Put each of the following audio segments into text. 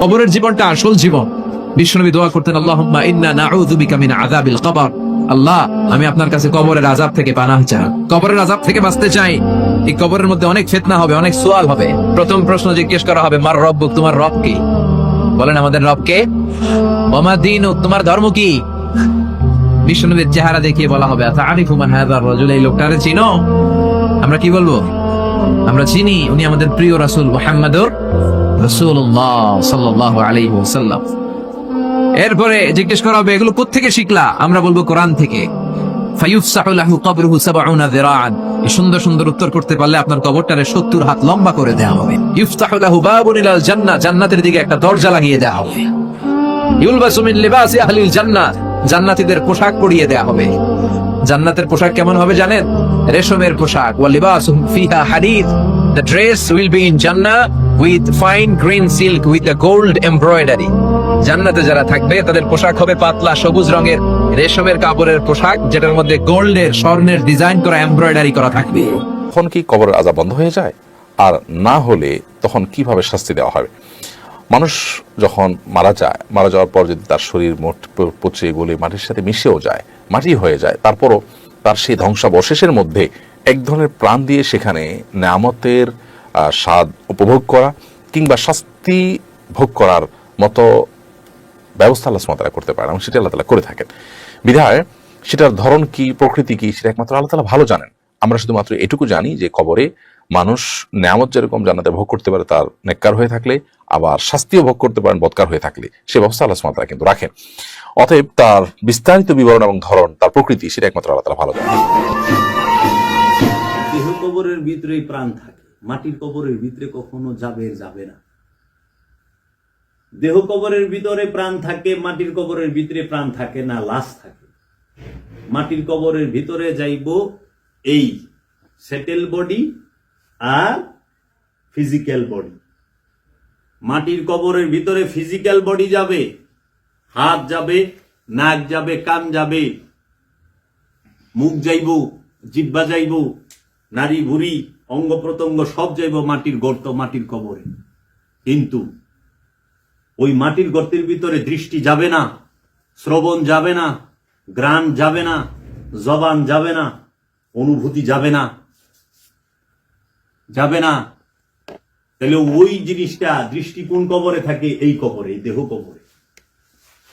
কবরের জীবনটা আসল জীবন। বিশ্বনবী দোয়া করতেন কবর। আল্লাহ, আমি আপনার কাছে কবরের আযাব থেকে পানাহ চাই। কবরের আযাব থেকে বাঁচতে চাই। এই কবরের মধ্যে অনেক ফিতনা হবে, অনেক সওয়াল হবে। প্রথম প্রশ্ন জিজ্ঞেস করা হবে, মার রব্বুক, তোমার রব কি? বলেন, আমাদের রব কে? ওমা দিনু তোমার ধর্ম কি? বিশ্বনবীর চেহারা দেখিয়ে বলা হবে এই লোকটারে চিনো? আমরা কি বলব? আমরা চিনি, উনি আমাদের প্রিয় রাসূল মুহাম্মাদুর এরপরে জিজ্ঞেস করা হবে, এগুলো কোত্থেকে শিখলা? আমরা বলব কোরআন থেকে। ফায়ুফসাহু লাহু কবরুহু সাবউনা যিরাআন। এই সুন্দর সুন্দর উত্তর করতে পারলে আপনার কবরটারে 70 হাত লম্বা করে দেওয়া হবে। ইফতাহু বাবুন ইলাল জান্নাহ। জান্নাতের দরজা লাগিয়ে দেওয়া হবে। জান্নাতীদের পোশাক পরিয়ে দেওয়া হবে। জান্নাতের পোশাক কেমন হবে জানেন? রেশমের পোশাক। ওয়া the dress will with fine green silk with gold embroidery জান্নাতে যারা থাকবে, তাদের পোশাক হবে পাতলা সবুজ রঙের। রেশমের কাপড়ের পোশাক, যেটার মধ্যে গোল্ডের, স্বর্ণের ডিজাইন করা এমব্রয়ডারি করা থাকবে। তখন কি কবরের আজাব বন্ধ হয়ে যায়? আর না হলে তখন কীভাবে শাস্তি দেওয়া হবে? মানুষ যখন মারা যায়, মারা যাওয়ার পর যদি তার শরীর মোট পচে গলে মাটির সাথে মিশেও যায়, মাটি হয়ে যায়, তারপরও তার সেই ধ্বংসাবশেষের মধ্যে এক ধরনের প্রাণ দিয়ে সেখানে নামতের স্বাদ উপভোগ করা কিংবা শাস্তি ভোগ করার মতো ব্যবস্থা আল্লাহ সুমাতারা করতে পারেন এবং সেটা আল্লাহ তালা করে থাকেন। বিধায় সেটার ধরন কি, প্রকৃতি কি, সেটা একমাত্র আল্লাহ তালা ভালো জানেন। আমরা শুধুমাত্র এটুকু জানি যে কবরে মানুষ নেয়ামত যেরকম জান্নাতে ভোগ করতে পারে তার নেককার হয়ে থাকলে, আবার শাস্তিও ভোগ করতে পারেন বৎকার হয়ে থাকলে। সে ব্যবস্থা আল্লাহ সুমাতারা কিন্তু রাখেন। অতএব তার বিস্তারিত বিবরণ এবং ধরন, তার প্রকৃতি, সেটা একমাত্র আল্লাহ তালা ভালো জানেন। দেহ কবরের প্রাণ থাকে। মাটির কবরের ভিতরে কখনো যাবে যাবে না। দেহ কবরের ভিতরে প্রাণ থাকে, মাটির কবরের ভিতরে প্রাণ থাকে না, লাশ থাকে। মাটির কবরের ভিতরে যাইব এই সেটেল বডি আর ফিজিক্যাল বডি মাটির কবরের ভিতরে ফিজিক্যাল বডি যাবে, হাত যাবে, নাক যাবে, কান যাবে, মুখ যাইব জিব্বা যাইব নারী ভুরি অঙ্গ প্রত্যঙ্গ সব যাইব মাটির গর্ত, মাটির কবরে। কিন্তু ওই মাটির গর্তের ভিতরে দৃষ্টি যাবে না, শ্রবণ যাবে না, গ্রাণ যাবে না, জবান যাবে না, অনুভূতি যাবে না। যাবে না। তাহলে ওই জিনিসটা দৃষ্টি কোন কবরে থাকে? এই কবরে, এই দেহ কবরে।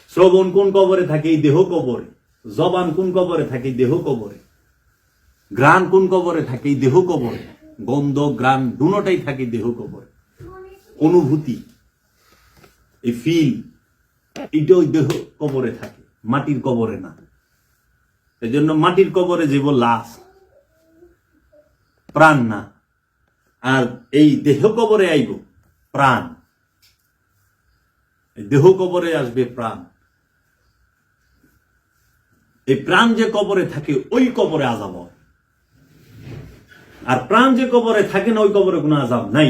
শ্রবণ কোন কবরে থাকে? এই দেহ কবরে। জবান কোন কবরে থাকে? দেহ কবরে। গ্রাণ কোন কবরে থাকে? এই দেহ কবরে। গন্ধ গ্রাণ দুটাই থাকে দেহ কবরে। অনুভূতি, এই ফিল এটা ওই দেহ কবরে থাকে, মাটির কবরে না। এই জন্য মাটির কবরে জীব লাশ, প্রাণ না। আর এই দেহ কবরে আইব, প্রাণ। দেহ কবরে আসবে প্রাণ। এই প্রাণ যে কবরে থাকে, ওই কবরে আজাব হয়। আর প্রাণ যে কবরে থাকে না, ওই কবরে কোনো আজাব নাই।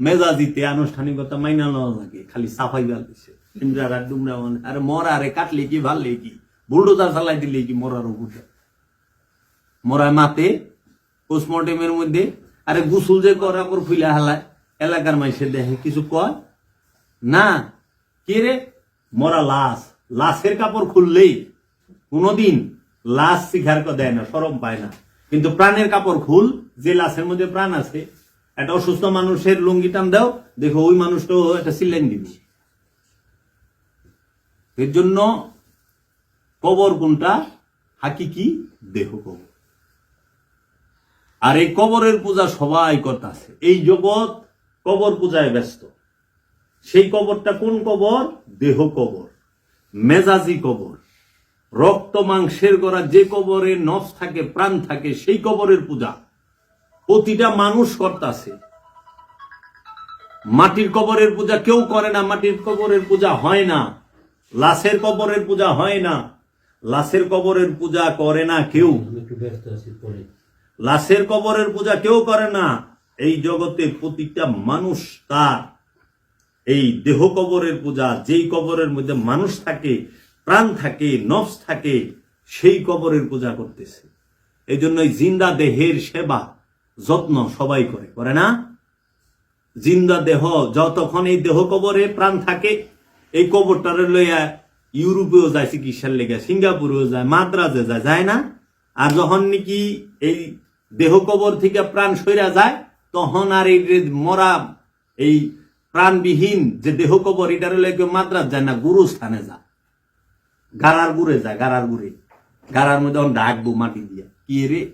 মেজাজিতে আনুষ্ঠানিকতা মাইনা নেওয়া লাগে, খালি সাফাই গাল দিছে। ইমরারা ডুমরা মানে আরে মরা আরে কাটলে কি, ভাললে কি? বুলডোজার চালাই দিলে কি মরার উপরে মরায় মাতে, পোস্টমর্টেমের মধ্যে, আরে গুসুল যে করে আমার ফুলা হালায়, এলাকার মাইসে দেখে কিছু কয়? না। কে রে? মরা লাশ। লাশের কাপড় খুললেই কোনোদিন লাশ শিখার দেয় না সরম পায় না। কিন্তু প্রাণের কাপড় খুল, যে লাশের মধ্যে প্রাণ আছে, একটা অসুস্থ মানুষের লুঙ্গি টান দাও, দেখো ওই মানুষটাও একটা সিলেন দিবি। এর জন্য কবর কোনটা? হাকিকি দেহ কবর। আর এই কবরের পূজা সবাই করতেছে। এই জগৎ কবর পূজায় ব্যস্ত। সেই কবরটা কোন কবর? দেহ কবর, মেজাজি কবর। রক্ত মাংসের গড়া যে কবরে নফ থাকে, প্রাণ থাকে, সেই কবরের পূজা। প্রতিটা মানুষ করতাছে। মাটির কবরের পূজা কেউ করে না, মাটির কবরের পূজা হয় না। লাশের কবরের পূজা হয় না। লাশের কবরের পূজা করে না কেউ। লাশের কবরের পূজা কেউ করে না। এই জগতে প্রতিটা মানুষ তার। এই দেহ কবরের পূজা, যেই কবরের মধ্যে মানুষ থাকে প্রাণ থাকে, নফস থাকে, সেই কবরের পূজা করতেছে। এই জন্য এই জিন্দা দেহের সেবা যত্ন সবাই করে করে না? জিন্দা দেহ, যতক্ষণ এই দেহ কবরে প্রাণ থাকে, এই কবরটারে লইয়া ইউরোপেও যায়, চিকিৎসার লেগে, সিঙ্গাপুরেও যায়, মাদ্রাজে যায় যায় না? আর যখন নাকি এই দেহ কবর থেকে প্রাণ সইরা যায়, তখন আর এই মরা, এই প্রাণবিহীন যে দেহ কবর, এটার লইয়া কেউ মাদ্রাজ যায় না, গুরুস্থানে যায়। গাড়ার গুড়ে যায় গাড়ার গুড়ে। গাড়ার মধ্যে তখন ডাকবো মাটি দিয়া। কি রে?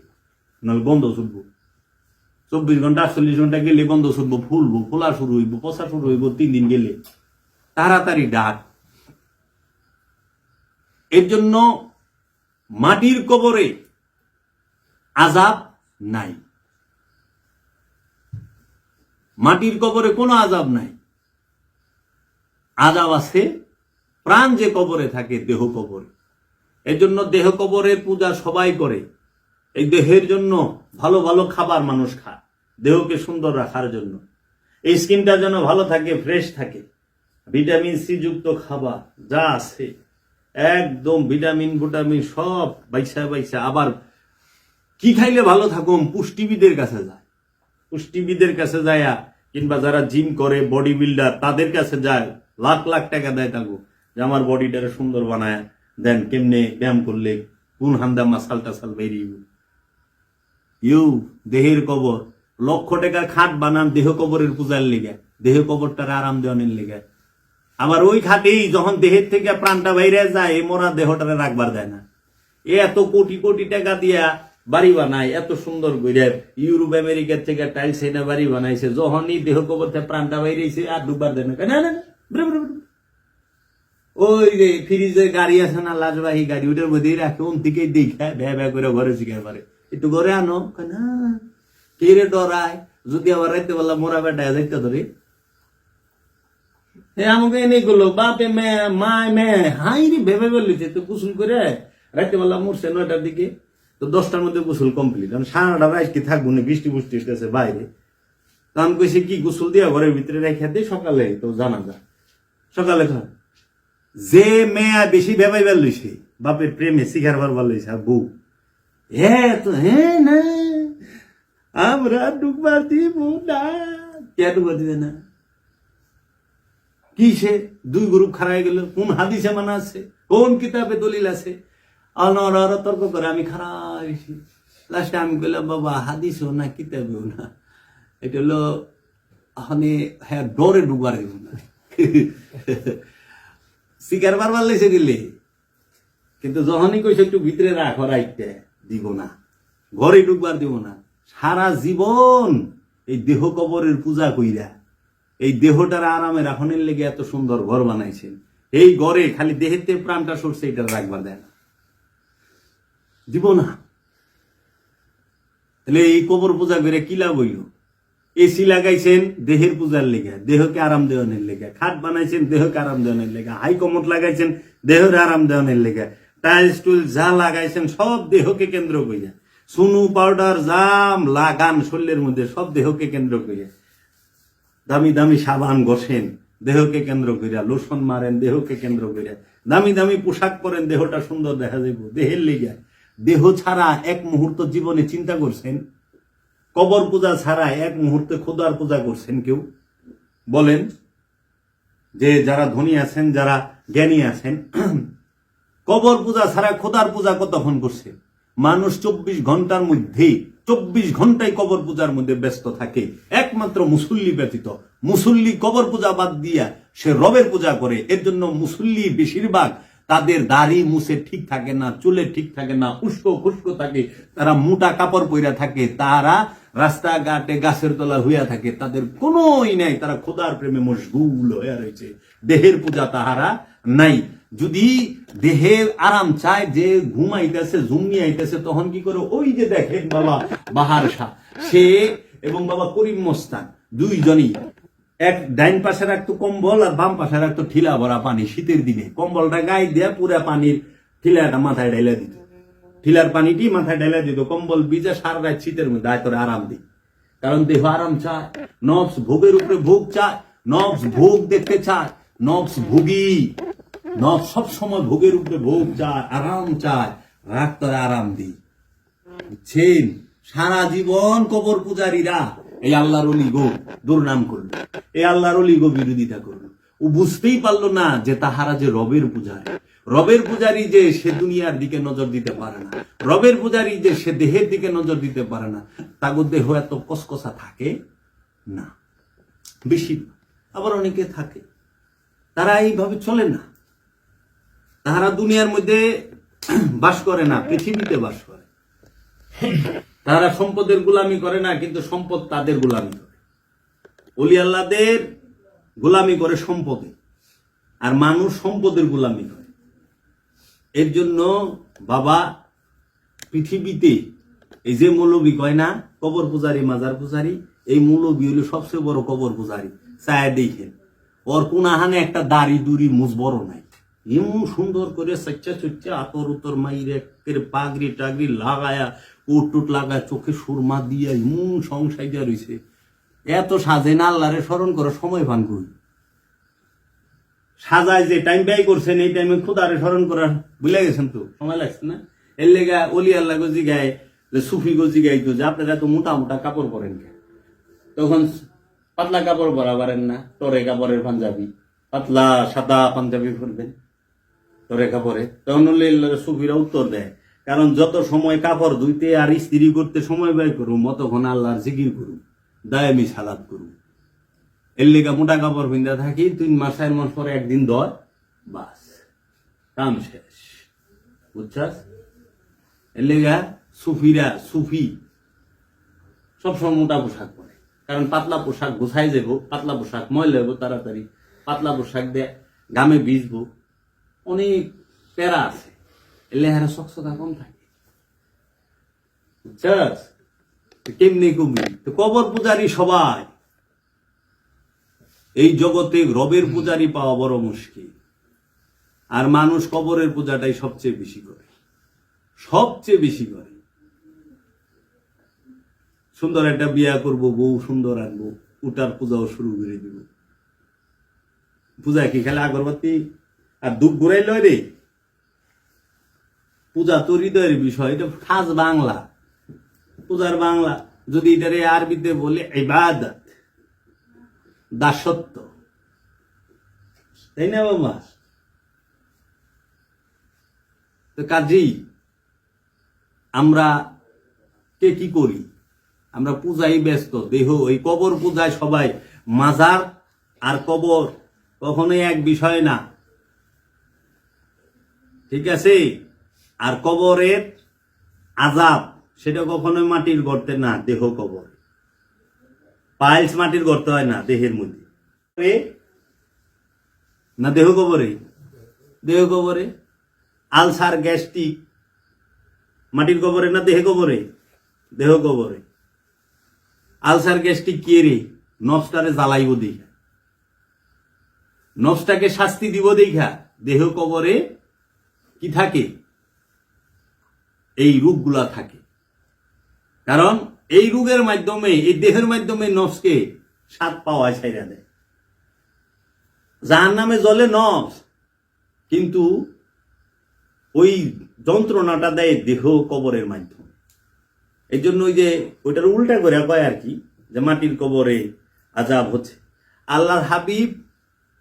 নাহলে বন্ধ ছুটবো চব্বিশ ঘণ্টা, আটচল্লিশ ঘণ্টা গেলে বন্ধ ছুটবো ফুলবো ফোলা শুরু হইব, পচা শুরু হইব, তিন দিন গেলে। তাড়াতাড়ি ডাক। এর জন্য মাটির কবরে আজাব নাই। মাটির কবরে কোনো আজাব নাই। আজাব আছে প্রাণ যে কবরে থাকে, দেহ কবরে। এর জন্য দেহ কবরের পূজা সবাই করে। এই দেহের জন্য ভালো ভালো খাবার মানুষ খায়, দেহকে সুন্দর রাখার জন্য। এই স্কিনটা যেন ভালো থাকে, ফ্রেশ থাকে। ভিটামিন সি যুক্ত খাবার যা আছে, একদম ভিটামিন ভিটামিন সব বাইসা বাইসা। আবার কি খাইলে ভালো থাকুন? পুষ্টিবিদের কাছে যায়। পুষ্টিবিদের কাছে যায় কিংবা যারা জিম করে, বডি বিল্ডার, তাদের কাছে যায়। লাখ লাখ টাকা দেয় তাকে যে আমার বডিটারে সুন্দর বানায়, দেন কেমনে ব্যায়াম করলে কোন হান্দা মাসাল টাসাল বেরিয়ে ইউ, দেহের কবর। লক্ষ টাকার খাট বানান দেহ কবরের পূজার লেগে। দেহ কবরটার আরাম দেওয়ানের লেগে। আবার ওই খাটেই যখন দেহের থেকে প্রাণটা বাইরে যায়, এই মরা দেহটারে রাখবার দেয় না। এ এত কোটি কোটি টাকা দিয়া বাড়ি বানায়, এত সুন্দর করে ইউরোপ, আমেরিকার থেকে টাইলস এনে বাড়ি বানাইছে। যখনই দেহ কবর থেকে প্রাণটা বাইরেছে আর দুবার দেয় না। না না। ওই যে ফ্রিজে গাড়ি আছে না, লাজবাহী গাড়ি, ওটার মধ্যেই রাখে ওন থেকে দেখে ভ্যা ভ্যা করে ঘরে শিখে পারে একটু ঘরে আনো না কে রে ডরায়? যদি আবার রাইতে বললাম মোরা বেটা যাইতে ধরে আমাকে এনে গেলো বাপে মে, মায় মে, হাই রে ভেবে বললিছে তো গোসল করে রাইতে বললাম মরছে নয়টার দিকে। তো দশটার মধ্যে গোসল কমপ্লিট কারণ সারাটা রাইট কি থাকব না, বৃষ্টি বুষ্টি এসেছে বাইরে। তো আমি কইছি, কি গোসল দিয়া ঘরের ভিতরে রেখে দিই সকালে তো জানা যায় সকালে খান যে মেয়া বেশি ভেবাইবার লইছে, বাপের প্রেমে শিখার বারবার লইছে বউ। হ্যাঁ তো হ্যাঁ না, আমরা ডুববার দিব না। কে ডুববার দিবে না? কি সে? দুই গ্রুপ খারাই গেল, কোন হাদিসে মানা আছে, কোন কিতাবে দলিল আছে? অনর তর্ক করে, আমি খারাপ হয়েছি। লাস্টে আমি বললাম বাবা, হাদিসও না, কিতাবেও না। এটা হলো মানে হ্যাঁ ডরে ডুবার না। শিকার বারবার লেসে গেলে কিন্তু যখনই কইছে একটু ভিতরে রাখ রাইতে দিব না। ঘরে ঢুকবার দিব না। সারা জীবন এই দেহ কবরের পূজা কইরা, এই দেহটার আরামে রাখনের লেগে এত সুন্দর ঘর বানাইছেন। এই ঘরে খালি দেহেতে প্রাণটা সরছে এটা রাখবার দেয় না। দিব না। তাহলে এই কবর পূজা করে কি লাভ হইল? এসি লাগাইছেন, দেহের পূজার লেগে, দেহকে আরাম দেওয়ানের লেগে, খাট বানাইছেন, দেহকে আরাম দেওয়ানের লেগে, হাই কমট লাগাইছেন, দেহের আরাম দেওয়ানের লেগে, টাইলস টুল যা লাগাইছেন, সব দেহকে কেন্দ্র করিয়া সুনু পাউডার, জাম, লাগান, শরীরের মধ্যে সব দেহকে কেন্দ্র করিয়া দামি দামি সাবান ঘষেন, দেহকে কেন্দ্র করিয়া লোশন মারেন, দেহকে কেন্দ্র করিয়া দামি দামি পোশাক পরেন, দেহটা সুন্দর দেখা যাইব, দেহের লেগে। দেহ ছাড়া এক মুহূর্ত জীবনে চিন্তা করছেন কবর পূজা ছাড়া এক মুহূর্তে খোদার পূজা করছেন কেউ? বলেন যে যারা ধনী আছেন, যারা জ্ঞানী আছেন, কবর পূজা ছাড়া খোদার পূজা কতক্ষণ করছে? মানুষ চব্বিশ ঘণ্টার মধ্যে চব্বিশ ঘন্টায় কবর পূজার মধ্যে ব্যস্ত থাকে। একমাত্র মুসল্লি ব্যতীত। মুসল্লি কবর পূজা বাদ দিয়া সে রবের পূজা করে। এর জন্য মুসল্লি বেশিরভাগ তাদের দাড়ি মুছে ঠিক থাকে না, চুলে ঠিক থাকে না, উস্কো খুস্কো থাকে, তারা মোটা কাপড় পইরা থাকে, তারা রাস্তাঘাটে গাছের তলা হইয়া থাকে। তাদের কোনোই নাই, তারা খোদার প্রেমে মশগুল হইয়া রয়েছে। দেহের পূজা তাহারা নাই। যদি দেহের আরাম চায়, যে ঘুমাইতেছে জুমিয়ে আইতেছে, তখন কি করে? ওই যে দেখেন বাবা, বাহার শাহ। সে এবং বাবা করিম মোস্তান দুইজনই এক ডাইন পাশে রাখতো কম্বল আর বাম পাশে রাখতো ঠিলা ভরা পানি শীতের দিনে। কম্বলটা গায়ে দিয়ে পুরা পানির ঠিলাটা মাথায় ঢাইলা দিত। ঠিলার পানিটি মাথায় ঢাইলা দিত। কম্বল বিজা সারা রাত শীতের মধ্যে, আয় তোরে আরাম দি। কারণ দেহ আরাম চায়, নবস ভোগের উপরে ভোগ চায়, নবস ভোগ দেখতে চায়, নবস ভোগী। নব সব সময় ভোগের উপরে ভোগ চায়, আরাম চায় রাগ তোরে আরাম দি। বুঝছেন? সারা জীবন কবর পূজারীরা এই আল্লাহর অলি গো দুর্নাম করল। এই আল্লাহর অলি গো বিরোধিতা করল। ও বুঝতেই পারল না যে তাহারা যে রবের পূজারী। রবের পূজারী যে সে দুনিয়ার দিকে নজর দিতে পারে না। রবের পূজারী যে সে দেহের দিকে নজর দিতে পারে না। তাগর দেহ এত কসকসা থাকে? না। বেশি আবার অনেকে থাকে। তারা এইভাবে চলে না। তাহারা দুনিয়ার মধ্যে বাস করে না, পৃথিবীতে বাস করে। তারা সম্পদের গোলামি করে না, কিন্তু সম্পদ তাদের গোলামি করে। অলি আল্লাহদের গোলামি করে সম্পদে, আর মানুষ সম্পদের গোলামি করে। এর জন্য বাবা পৃথিবীতে এই যে মৌলবী কয় না, কবর পূজারি, মাজার পূজারি, এই মৌলবী হলো সবচেয়ে বড় কবর পূজারি চায় দেখেন। ওর কোনাহানে একটা দাড়ি দুড়ি মুজ বড় নাই। এমন সুন্দর করে সচ্চা চচ্চা আতর উতর মাইরে পাগড়ি টাগড়ি লাগায়া কোট টুট লাগায় চোখে সুরমা দিয়া এমন সংসাইজা রইছে। এত সাজে না আল্লাহরে স্মরণ করে, সময় পান কই? সাজায় যে টাইম ব্যয় করছেন, এই টাইমে খুদারে স্মরণ করার ভুলে গেছেন তো? সময় লাগছে না? এর লেগা অলি আল্লাহ গজি গায়ে যে সুফি গজি গাইতো যে আপনারা এত মোটা মোটা কাপড় পরেন তখন পাতলা কাপড় পরা পারেন না টরে কাপড়ের পাঞ্জাবি, পাতলা সাদা পাঞ্জাবি পরবেন টরে কাপড়ে। তখন সুফিরা উত্তর দেয় কারণ যত সময় কাপড় ধুইতে আর ইস্ত্রি করতে সময় ব্যয় করুম মতক্ষণ আল্লাহর জিকির করুম, দায়ামি সালাদ করুম। এর লেগা মোটা কাপড় পিন্ধা থাকি, তিন মাস মাস পরে একদিন দর বাস, কাম শেষ। বুঝছাস? এর লেগা সুফিরা, সুফি সবসময় মোটা পোশাক পরে। কারণ পাতলা পোশাক গোছাই যাব পাতলা পোশাক ময়লা হইব তাড়াতাড়ি, পাতলা পোশাক দিয়ে গামে ভিজবো, অনেক প্যারা আছে। লেহারা স্বচ্ছতা কম থাকে। কেমনি কমবি তো কবর পূজারি সবাই। এই জগতে রবের পূজারি পাওয়া বড় মুশকিল। আর মানুষ কবরের পূজাটাই সবচেয়ে বেশি করে। সবচেয়ে বেশি করে। সুন্দর একটা বিয়া করব, বউ সুন্দর আনব উটার পূজাও শুরু করে দিব। পূজা কি খেলে আগরবাতি? আর দুঃখ ঘুরাই লয় রে? পূজা তো হৃদয়ের বিষয়, এটা খাস বাংলা। পূজার বাংলা, যদি এটারে আরবিতে বলে ইবাদত, দাসত্ব। তাই না বাবা? তো কাজেই আমরা কে কি করি? আমরা পূজায় ব্যস্ত, দেহ, ওই কবর পূজায় সবাই মাজার আর কবর, কখনোই এক বিষয় না। ঠিক আছে? আর কবরের আজাব সেটা কখনোই মাটির গর্তে না দেহ কবর। পাইলস মাটির গর্ত হয় না দেহের মধ্যে। না দেহ কবরে? দেহ কবরে। আলসার গ্যাস্ট্রিক মাটির কবরে না দেহে কবরে? দেহ কবরে। আলসার গ্যাস্ট্রিক কে রে? নফসটারে জ্বালাইব দেখা। নফসটাকে শাস্তি দিব দেখা। দেহ কবরে কি থাকে? এই রূপগুলা থাকে। কারণ এই রোগের মাধ্যমে, এই দেহের মাধ্যমে নফসকে স্বাদ পাওয়া ছাইরা দেয়। যার নামে জলে নফস, কিন্তু ওই যন্ত্রণাটা দেয় দেহ কবরের মাধ্যমে। এই জন্য ওই যে ওইটার উল্টা করে কয় আর কি, যে মাটির কবরে আজাব হচ্ছে। আল্লাহর হাবিব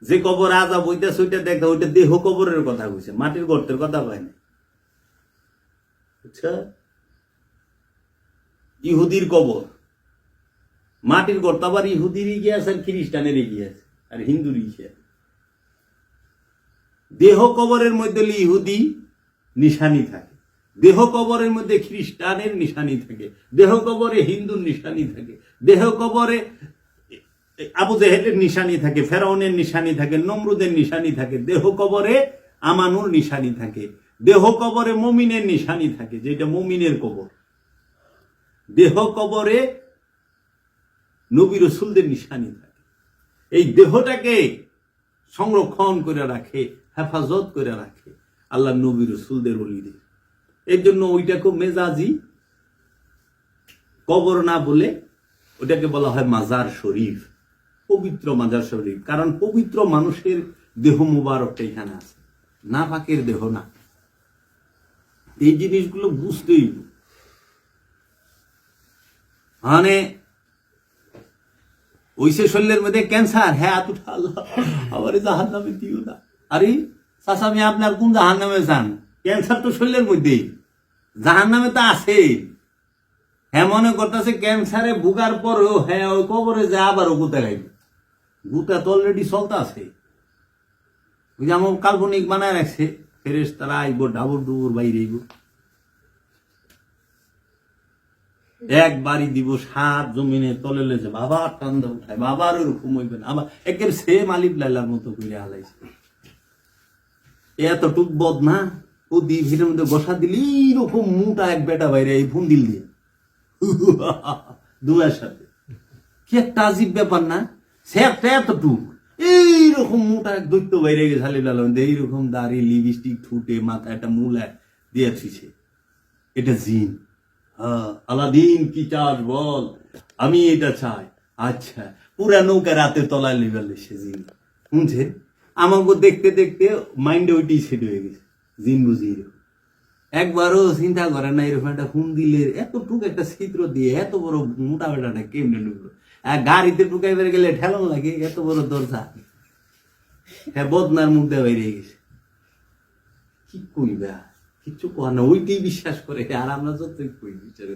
যে কবর আজাব ওইটা দেখা, ওইটা দেহ কবরের কথা কইছে, মাটির গর্তের কথা কয় না বুঝছা ইহুদির কবর। মাটির গর্ত আবার ইহুদিরই গিয়েছে আর খ্রিস্টানেরই গিয়েছে আর হিন্দুরই গিয়েছে দেহ কবরের মধ্যে ইহুদি নিশানি থাকে। দেহ কবরের মধ্যে খ্রিস্টানের নিশানি থাকে। দেহ কবরে হিন্দুর নিশানি থাকে। দেহ কবরে আবু জেহেলের নিশানি থাকে, ফেরাউনের নিশানি থাকে, নমরুদের নিশানি থাকে। দেহ কবরে আমানুর নিশানি থাকে। দেহ কবরে মমিনের নিশানি থাকে, যেটা মমিনের কবর। দেহ কবরে নবী রসুলদের নিশানি থাকে। এই দেহটাকে সংরক্ষণ করে রাখে, হেফাজত করে রাখে আল্লাহ নবী রসুলদের অলিদের এর জন্য ওইটাকে মেজাজি। কবর না বলে ওটাকে বলা হয় মাজার শরীফ, পবিত্র মাজার শরীফ। কারণ পবিত্র মানুষের দেহ মুবারকটা এখানে আছে না পাকের দেহ না। এই জিনিসগুলো বুঝতেই মানে ওইসে শরীরের মধ্যে ক্যান্সার হ্যাঁ আতুট আল্লাহ, আমার জাহান নামে দিও না। আরে, চাচা, আমি আপনার কোন জাহান নামে যান? ক্যান্সার তো শরীরের মধ্যেই। জাহান নামে তো আছে। হ্যাঁ মনে করতেছে ক্যান্সারে ভুগার পরেও হ্যাঁ ওই কবরে যে আবারও গুতে গাইবে গুতা তো অলরেডি চলতে আছে। ওই যে আমার কাল্পনিক বানায় রাখছে। ফেরেস তারা আইব, ডাবর ডুবুর বাইরে আইব। এক বাড়ি দিব সাত জমিনে, তলে লেছে বাবা টান্দা উঠায়। বাবার ওরকম হইবে না। আবার একের সেম আলিফ লাইলার মতো করে হালাইছে। এতটুক বদ না, ও দি ভিড়ের মধ্যে বসা দিলি এরকম মোটা এক বেটা বাইরে এই ফোন দিল দিয়ে। দুয়ার সাথে। কি একটা আজীব ব্যাপার না? সে একটা এতটুক। এইরকম মোটা এক দৈত্য বাইরে গেছে লাইলার মধ্যে এইরকম দাড়ি লিপস্টিক ঠুটে, মাথা, একটা মূলা দিয়ে আসিছে এটা জিন। হ্যাঁ আলাদিন কি চাস বল? আমি এটা চাই। আচ্ছা পুরা নৌকা রাতে তলায় লেবেল সে জিন। শুনছেন? আমাকে দেখতে দেখতে মাইন্ডে ওইটাই সেট হয়ে গেছে, জিন বুঝি। একবারও চিন্তা করে না, এরকম একটা হুম দিলে এতটুকু একটা ছিদ্র দিয়ে এত বড় মোটা বেটাটা কেমনে ঢুকলো? আর গাড়িতে ঢুকাই বেড়ে গেলে ঠেলন লাগে, এত বড় দরজা। হ্যাঁ বদনার মুখটা বেরিয়ে গেছে। কি কইবে? কিচ্ছু কয় না, ওইটাই বিশ্বাস করে। আর আমরা যতই কই বিচারে।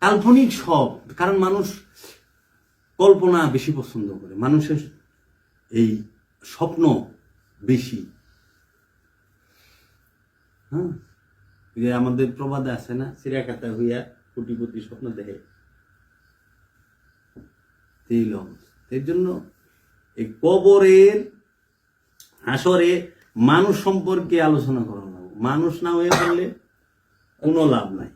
কাল্পনিক সব, কারণ মানুষ কল্পনা বেশি পছন্দ করে। মানুষের এই স্বপ্ন বেশি। হ্যাঁ? যে আমাদের প্রবাদে আছে না, সিরাকাতা হইয়া কোটিপতি স্বপ্ন দেখে। এই অবস্থা এর জন্য এই কবরের আসরে মানুষ সম্পর্কে আলোচনা করা মানুষ না হয়ে পড়লে কোনো লাভ নাই।